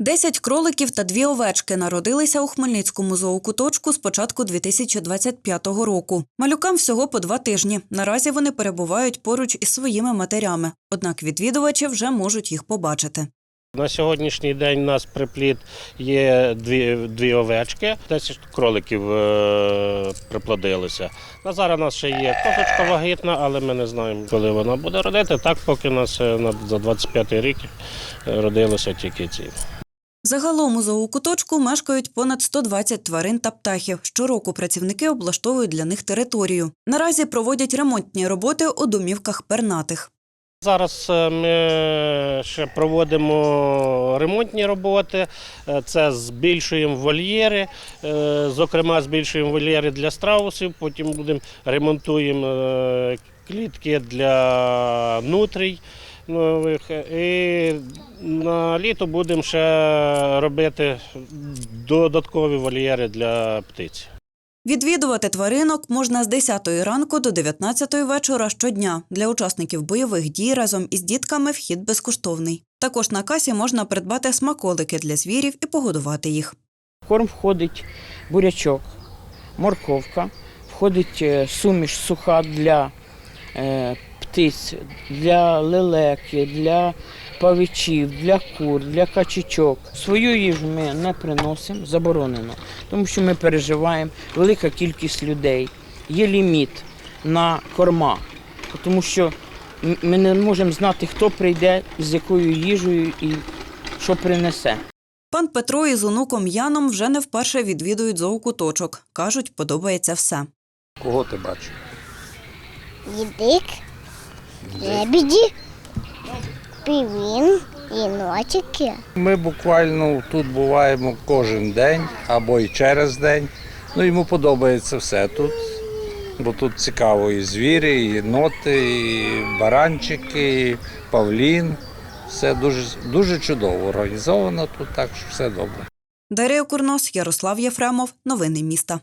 Десять кроликів та дві овечки народилися у Хмельницькому зоокуточку з початку 2025 року. Малюкам всього по два тижні. Наразі вони перебувають поруч із своїми матерями. Однак відвідувачі вже можуть їх побачити. На сьогоднішній день у нас приплід є дві, дві овечки, 10 кроликів е, приплодилося. На зараз у нас ще є козочка вагітна, але ми не знаємо, коли вона буде родити. Так, поки у нас е, за 25 рік е, родилося тільки ці. Загалом у зоокуточку мешкають понад 120 тварин та птахів. Щороку працівники облаштовують для них територію. Наразі проводять ремонтні роботи у домівках пернатих. Зараз е, ми ще проводимо ремонтні роботи. Е, Це збільшуємо вольєри, е, зокрема, збільшуємо вольєри для страусів, потім будемо ремонтуємо клітки для нутрій нових. І на літо будемо ще робити додаткові вольєри для птиць. Відвідувати тваринок можна з 10 ранку до 19 вечора щодня. Для учасників бойових дій разом із дітками вхід безкоштовний. Також на касі можна придбати смаколики для звірів і погодувати їх. В корм входить бурячок, морковка, входить е, суміш суха для е, птиць, для лелеки, для павичів, для кур, для качечок. Свою їжу ми не приносимо, заборонено, тому що ми переживаємо велика кількість людей. Є ліміт на корма, тому що ми не можемо знати, хто прийде, з якою їжею і що принесе. Пан Петро із онуком Яном вже не вперше відвідують зоокуточок. Кажуть, подобається все. Кого ти бачиш? Дідик, лебеді, півін, єнотики. Ми буквально тут буваємо кожен день або й через день. Ну, йому подобається все тут. Бо тут цікаво і звірі, і ноти, і баранчики, і павлін. Все дуже, дуже чудово організовано тут, так що все добре. Дарія Курнос, Ярослав Єфремов. Новини міста.